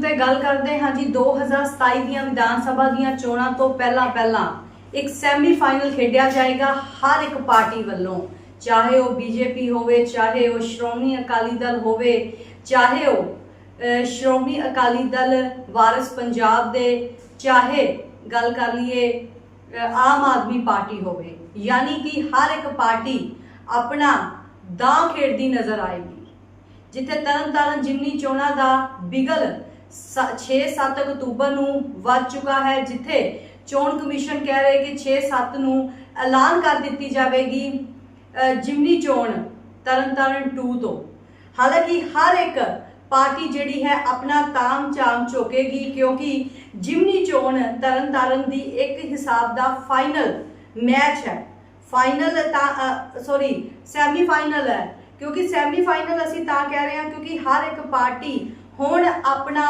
ਤੇ ਗੱਲ ਕਰਦੇ ਹਾਂ ਜੀ 2027 ਦੀਆਂ ਵਿਧਾਨ ਸਭਾ ਦੀਆਂ ਚੋਣਾਂ ਤੋਂ ਪਹਿਲਾਂ ਪਹਿਲਾਂ ਇੱਕ ਸੈਮੀਫਾਈਨਲ ਖੇਡਿਆ ਜਾਏਗਾ ਹਰ ਇੱਕ ਪਾਰਟੀ ਵੱਲੋਂ। ਚਾਹੇ ਉਹ ਬੀਜੇਪੀ ਹੋਵੇ, ਚਾਹੇ ਉਹ ਸ਼੍ਰੋਮਣੀ ਅਕਾਲੀ ਦਲ ਹੋਵੇ, ਚਾਹੇ ਉਹ ਸ਼੍ਰੋਮਣੀ ਅਕਾਲੀ ਦਲ ਵਾਰਿਸ ਪੰਜਾਬ ਦੇ, ਚਾਹੇ ਗੱਲ ਕਰ ਲਈਏ ਆਮ ਆਦਮੀ ਪਾਰਟੀ ਹੋਵੇ। ਯਾਨੀ ਕਿ ਹਰ ਇੱਕ ਪਾਰਟੀ ਆਪਣਾ ਦਾਅ ਖੇਡਦੀ ਨਜ਼ਰ ਆਏਗੀ। ਜਿੱਥੇ ਤਰਨਤਾਰਨ ਜਿਮਨੀ ਚੋਣਾਂ ਦਾ ਬਿਗਲ 6-7 ਅਕਤੂਬਰ ਨੂੰ ਵੱਧ ਚੁੱਕਾ ਹੈ, ਜਿੱਥੇ ਚੋਣ ਕਮਿਸ਼ਨ ਕਹਿ ਰਹੇ ਕਿ 6-7 ਨੂੰ ਐਲਾਨ ਕਰ ਦਿੱਤੀ ਜਾਵੇਗੀ ਜਿਮਨੀ ਚੋਣ ਤਰਨਤਾਰਨ 2 ਤੋਂ। ਹਾਲਾਂਕਿ ਹਰ ਇੱਕ ਪਾਰਟੀ ਜਿਹੜੀ ਹੈ ਆਪਣਾ ਤਾਮ ਚਾਮ ਚੋਕੇਗੀ ਕਿਉਂਕਿ ਜਿਮਨੀ ਚੋਣ ਤਰਨਤਾਰਨ ਦੀ ਇੱਕ ਹਿਸਾਬ ਦਾ ਫਾਈਨਲ ਮੈਚ ਹੈ। ਫਾਈਨਲ ਤਾਂ ਸੌਰੀ ਸੈਮੀ ਫਾਈਨਲ ਹੈ। ਕਿਉਂਕਿ ਸੈਮੀ ਫਾਈਨਲ ਅਸੀਂ ਤਾਂ ਕਹਿ ਰਹੇ ਹਾਂ, ਕਿਉਂਕਿ ਹਰ ਇੱਕ ਪਾਰਟੀ ਹੁਣ ਆਪਣਾ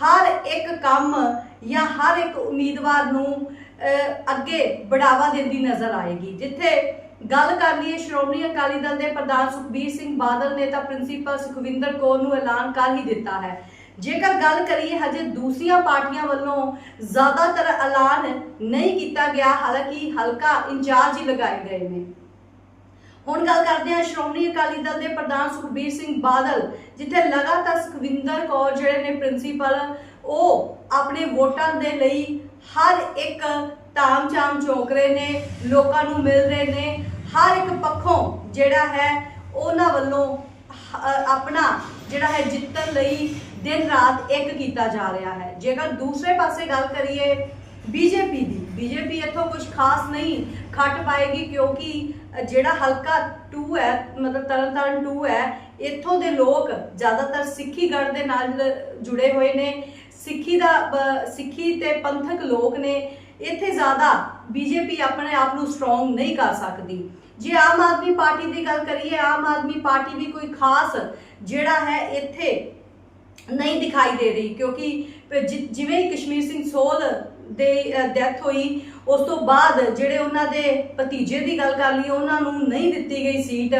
ਹਰ ਇੱਕ ਕੰਮ ਜਾਂ ਹਰ ਇੱਕ ਉਮੀਦਵਾਰ ਨੂੰ ਅੱਗੇ ਬੜਾਵਾ ਦਿੰਦੀ ਨਜ਼ਰ ਆਏਗੀ। ਜਿੱਥੇ ਗੱਲ ਕਰ ਲਈਏ ਸ਼੍ਰੋਮਣੀ ਅਕਾਲੀ ਦਲ ਦੇ ਪ੍ਰਧਾਨ ਸੁਖਬੀਰ ਸਿੰਘ ਬਾਦਲ ਨੇ ਤਾਂ ਪ੍ਰਿੰਸੀਪਲ ਸੁਖਵਿੰਦਰ ਕੌਰ ਨੂੰ ਐਲਾਨ ਕਰ ਹੀ ਦਿੱਤਾ ਹੈ। ਜੇਕਰ ਗੱਲ ਕਰੀਏ ਹਜੇ ਦੂਸਰੀਆਂ ਪਾਰਟੀਆਂ ਵੱਲੋਂ ਜ਼ਿਆਦਾਤਰ ਐਲਾਨ ਨਹੀਂ ਕੀਤਾ ਗਿਆ, ਹਾਲਾਂਕਿ ਹਲਕਾ ਇੰਚਾਰਜ ਹੀ ਲਗਾਏ ਗਏ ਨੇ। ਹੁਣ ਗੱਲ ਕਰਦੇ ਹਾਂ ਸ਼੍ਰੋਮਣੀ ਅਕਾਲੀ ਦਲ ਦੇ ਪ੍ਰਧਾਨ ਸੁਖਬੀਰ ਸਿੰਘ ਬਾਦਲ, ਜਿੱਥੇ ਲਗਾਤਾਰ ਸੁਖਵਿੰਦਰ ਕੌਰ ਜਿਹੜੇ ਨੇ ਪ੍ਰਿੰਸੀਪਲ ਉਹ ਆਪਣੇ ਵੋਟਾਂ ਦੇ ਲਈ ਹਰ ਇੱਕ ਤਾਮ-ਚਾਮ ਚੌਂਕ ਰਹੇ ਨੇ, ਲੋਕਾਂ ਨੂੰ ਮਿਲ ਰਹੇ ਨੇ, ਹਰ ਇੱਕ ਪੱਖੋਂ ਜਿਹੜਾ ਹੈ ਉਹਨਾਂ ਵੱਲੋਂ ਆਪਣਾ ਜਿਹੜਾ ਹੈ ਜਿੱਤਣ ਲਈ ਦਿਨ ਰਾਤ ਇੱਕ ਕੀਤਾ ਜਾ ਰਿਹਾ ਹੈ। ਜੇਕਰ ਦੂਸਰੇ ਪਾਸੇ ਗੱਲ ਕਰੀਏ, ਬੀਜੇਪੀ ਦੀ, ਬੀਜੇਪੀ ਇੱਥੋਂ ਕੁਝ ਖਾਸ ਨਹੀਂ ਖੱਟ ਪਾਏਗੀ ਕਿਉਂਕਿ ਜਿਹੜਾ ਹਲਕਾ 2 ਹੈ, ਮਤਲਬ ਤਰਨਤਾਰਨ 2 ਹੈ, ਇੱਥੋਂ ਦੇ ਲੋਕ ਜ਼ਿਆਦਾਤਰ ਸਿੱਖੀ ਗੜ ਦੇ ਨਾਲ ਜੁੜੇ ਹੋਏ ਨੇ। ਸਿੱਖੀ ਦਾ, ਬ- ਸਿੱਖੀ ਤੇ ਪੰਥਕ ਲੋਕ ਨੇ। ਇੱਥੇ ਜ਼ਿਆਦਾ ਬੀਜੇਪੀ ਆਪਣੇ ਆਪ ਨੂੰ ਸਟਰੋਂਗ ਨਹੀਂ ਕਰ ਸਕਦੀ। ਜੇ ਆਮ ਆਦਮੀ ਪਾਰਟੀ ਦੀ ਗੱਲ ਕਰੀਏ, ਆਮ ਆਦਮੀ ਪਾਰਟੀ ਵੀ ਕੋਈ ਖਾਸ ਜਿਹੜਾ ਹੈ ਇੱਥੇ ਨਹੀਂ ਦਿਖਾਈ ਦੇ ਰਹੀ, ਕਿਉਂਕਿ ਜਿ- ਜਿਵੇਂ ਹੀ ਕਸ਼ਮੀਰ ਸਿੰਘ ਸੋਲ ਦੇ ਡੈਥ ਹੋਈ ਉਸ ਤੋਂ ਬਾਅਦ ਜਿਹੜੇ ਉਹਨਾਂ ਦੇ ਭਤੀਜੇ ਦੀ ਗੱਲ ਕਰ ਲਈਏ ਉਹਨਾਂ ਨੂੰ ਨਹੀਂ ਦਿੱਤੀ ਗਈ ਸੀਟ।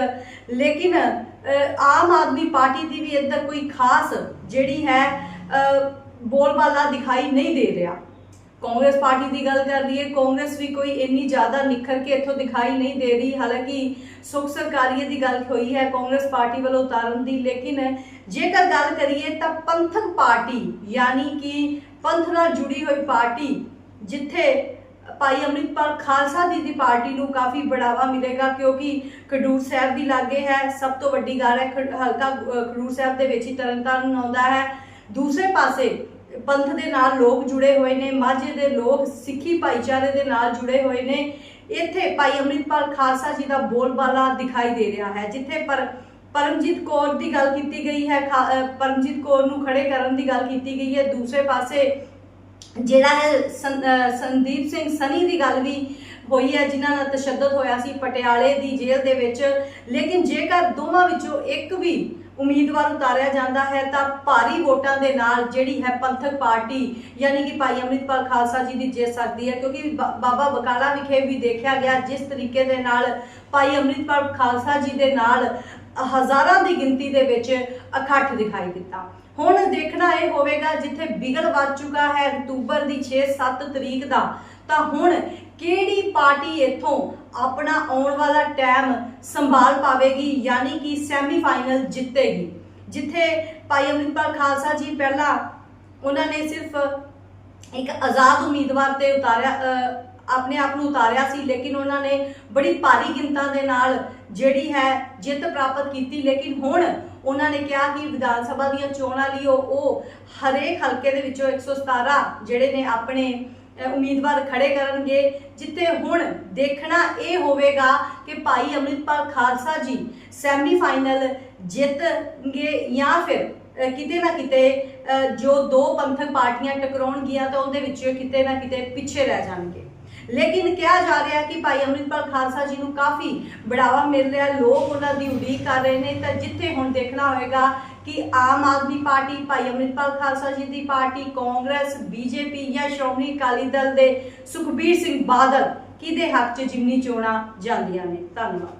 ਲੇਕਿਨ ਅ, ਆਮ ਆਦਮੀ ਪਾਰਟੀ ਦੀ ਵੀ ਇੱਧਰ ਕੋਈ ਖਾਸ ਜਿਹੜੀ ਹੈ ਅ, ਬੋਲਬਾਲਾ ਦਿਖਾਈ ਨਹੀਂ ਦੇ ਰਿਹਾ। ਕਾਂਗਰਸ ਪਾਰਟੀ ਦੀ ਗੱਲ ਕਰ ਲਈਏ, ਕਾਂਗਰਸ ਵੀ ਕੋਈ ਇੰਨੀ ਜ਼ਿਆਦਾ ਨਿਖਰ ਕੇ ਇੱਥੋਂ ਦਿਖਾਈ ਨਹੀਂ ਦੇ ਰਹੀ। ਹਾਲਾਂਕਿ ਸੁਖ ਸਰਕਾਰੀਏ ਦੀ ਗੱਲ ਹੋਈ ਹੈ, ਕਾਂਗਰਸ ਪਾਰਟੀ ਵੱਲੋਂ ਉਤਾਰਨ ਦੀ, ਲੇਕਿਨ ਜੇਕਰ ਗੱਲ ਕਰੀਏ ਤਾਂ ਪੰਥਕ ਪਾਰਟੀ, ਯਾਨੀ ਕਿ ਪੰਥ ਨਾਲ ਜੁੜੀ ਹੋਈ ਪਾਰਟੀ, ਜਿੱਥੇ ਭਾਈ ਅੰਮ੍ਰਿਤਪਾਲ ਖਾਲਸਾ ਜੀ ਦੀ ਪਾਰਟੀ ਨੂੰ ਕਾਫੀ ਬੜਾਵਾ ਮਿਲੇਗਾ, ਕਿਉਂਕਿ ਖਡੂਰ ਸਾਹਿਬ ਵੀ ਲਾਗੇ ਹੈ। ਸਭ ਤੋਂ ਵੱਡੀ ਗੱਲ ਹੈ, ਖਡ- ਹਲਕਾ ਖਡੂਰ ਸਾਹਿਬ ਦੇ ਵਿੱਚ ਹੀ ਤਰਨਤਾਰਨ ਆਉਂਦਾ ਹੈ। ਦੂਸਰੇ ਪਾਸੇ ਪੰਥ ਦੇ ਨਾਲ ਲੋਕ ਜੁੜੇ ਹੋਏ ਨੇ, ਮਾਝੇ ਦੇ ਲੋਕ, ਸਿੱਖੀ ਭਾਈਚਾਰੇ ਦੇ ਨਾਲ ਜੁੜੇ ਹੋਏ ਨੇ। ਇੱਥੇ ਭਾਈ ਅੰਮ੍ਰਿਤਪਾਲ ਖਾਲਸਾ ਜੀ ਦਾ ਬੋਲਬਾਲਾ ਦਿਖਾਈ ਦੇ ਰਿਹਾ ਹੈ, ਜਿੱਥੇ ਪਰ ਪਰਮਜੀਤ ਕੌਰ ਦੀ ਗੱਲ ਕੀਤੀ ਗਈ ਹੈ, ਖਾ- ਪਰਮਜੀਤ ਕੌਰ ਨੂੰ ਖੜੇ ਕਰਨ ਦੀ ਗੱਲ ਕੀਤੀ ਗਈ ਹੈ। ਦੂਸਰੇ ਪਾਸੇ ਜਿਹੜਾ ਹੈ ਸੰਦੀਪ ਸਿੰਘ ਸਨੀ ਦੀ ਗੱਲ ਵੀ ਹੋਈ ਹੈ, ਜਿਨ੍ਹਾਂ ਨਾਲ ਤਸ਼ੱਦਦ ਹੋਇਆ ਸੀ ਪਟਿਆਲੇ ਦੀ ਜੇਲ੍ਹ ਦੇ ਵਿੱਚ। ਲੇਕਿਨ ਜੇਕਰ ਦੋਵਾਂ ਵਿੱਚੋਂ ਇੱਕ ਵੀ ਉਮੀਦਵਾਰ ਉਤਾਰਿਆ ਜਾਂਦਾ ਹੈ, ਤਾਂ ਭਾਰੀ ਵੋਟਾਂ ਦੇ ਨਾਲ ਜਿਹੜੀ ਹੈ ਪੰਥਕ ਪਾਰਟੀ, ਯਾਨੀ ਕਿ ਭਾਈ ਅੰਮ੍ਰਿਤਪਾਲ ਖਾਲਸਾ ਜੀ ਦੀ ਜਿੱਤ ਸਕਦੀ ਹੈ। ਕਿਉਂਕਿ ਬਾ- ਬਾਬਾ ਬਕਾਲਾ ਵਿਖੇ ਵੀ ਦੇਖਿਆ ਗਿਆ, ਜਿਸ ਤਰੀਕੇ ਦੇ ਨਾਲ ਭਾਈ ਅੰਮ੍ਰਿਤਪਾਲ ਖਾਲਸਾ ਜੀ ਦੇ ਨਾਲ ਹਜ਼ਾਰਾਂ ਦੀ ਗਿਣਤੀ ਦੇ ਵਿੱਚ ਇਕੱਠ ਦਿਖਾਈ ਦਿੱਤਾ। ਹੁਣ ਦੇਖਣਾ ਇਹ ਹੋਵੇਗਾ, ਜਿੱਥੇ ਬਿਗਲ ਵੱਜ ਚੁੱਕਾ ਹੈ ਅਕਤੂਬਰ ਦੀ 6-7 ਤਰੀਕ ਦਾ, ਤਾਂ ਹੁਣ ਕਿਹੜੀ ਪਾਰਟੀ ਇੱਥੋਂ ਆਪਣਾ ਆਉਣ ਵਾਲਾ ਟਾਈਮ ਸੰਭਾਲ ਪਾਵੇਗੀ? ਯਾਨੀ ਕਿ ਸੈਮੀਫਾਈਨਲ ਜਿੱਤੇਗੀ। ਜਿੱਥੇ ਭਾਈ ਅਮਰਿਤਪਾਲ ਖਾਲਸਾ ਜੀ ਪਹਿਲਾਂ ਉਹਨਾਂ ਨੇ ਸਿਰਫ ਇੱਕ ਆਜ਼ਾਦ ਉਮੀਦਵਾਰ ਤੇ ਉਤਾਰਿਆ ਆਪਣੇ ਆਪ ਨੂੰ ਉਤਾਰਿਆ ਸੀ, ਲੇਕਿਨ ਉਹਨਾਂ ਨੇ ਬੜੀ ਭਾਰੀ ਗਿਣਤਾਂ ਦੇ ਨਾਲ ਜਿਹੜੀ ਹੈ ਜਿੱਤ ਪ੍ਰਾਪਤ ਕੀਤੀ। ਲੇਕਿਨ ਹੁਣ ਉਹਨਾਂ ਨੇ ਕਿਹਾ ਕਿ ਵਿਧਾਨ ਸਭਾ ਦੀਆਂ ਚੋਣਾਂ ਲਈ ਉਹ ਹਰੇਕ ਹਲਕੇ ਦੇ ਵਿੱਚੋਂ 117 ਜਿਹੜੇ ਨੇ ਆਪਣੇ ਉਮੀਦਵਾਰ ਖੜੇ ਕਰਨਗੇ, ਜਿੱਥੇ ਹੁਣ ਦੇਖਣਾ ਇਹ ਹੋਵੇਗਾ ਕਿ ਭਾਈ ਅੰਮ੍ਰਿਤਪਾਲ ਖਾਲਸਾ ਜੀ ਸੈਮੀਫਾਈਨਲ ਜਿੱਤਣਗੇ ਜਾਂ ਫਿਰ ਕਿਤੇ ਨਾ ਕਿਤੇ ਜੋ ਦੋ ਪੰਥਕ ਪਾਰਟੀਆਂ ਟਕਰਾਉਣਗੀਆਂ ਤਾਂ ਉਹਦੇ ਵਿੱਚ ਕਿਤੇ ਨਾ ਕਿਤੇ ਪਿੱਛੇ ਰਹਿ ਜਾਣਗੇ। ਲੇਕਿਨ ਕਿਹਾ ਜਾ ਰਿਹਾ ਕਿ ਭਾਈ ਅੰਮ੍ਰਿਤਪਾਲ ਖਾਲਸਾ ਜੀ ਨੂੰ ਕਾਫੀ ਬੜਾਵਾ ਮਿਲ ਰਿਹਾ ਲੋਕ ਉਹਨਾਂ ਦੀ ਉਡੀਕ ਕਰ ਰਹੇ ਨੇ। ਤਾਂ ਜਿੱਥੇ ਹੁਣ ਦੇਖਣਾ ਹੋਏਗਾ ਕਿ ਆਮ ਆਦਮੀ ਪਾਰਟੀ, ਭਾਈ ਅੰਮ੍ਰਿਤਪਾਲ ਖਾਲਸਾ ਜੀ ਦੀ ਪਾਰਟੀ, ਕਾਂਗਰਸ, ਬੀਜੇਪੀ ਜਾਂ ਸ਼੍ਰੋਮਣੀ ਅਕਾਲੀ ਦਲ ਦੇ ਸੁਖਬੀਰ ਸਿੰਘ ਬਾਦਲ ਕਿਹਦੇ ਹੱਕ 'ਚ ਜਿਮਨੀ ਚੋਣਾਂ ਜਾਂਦੀਆਂ ਨੇ? ਧੰਨਵਾਦ।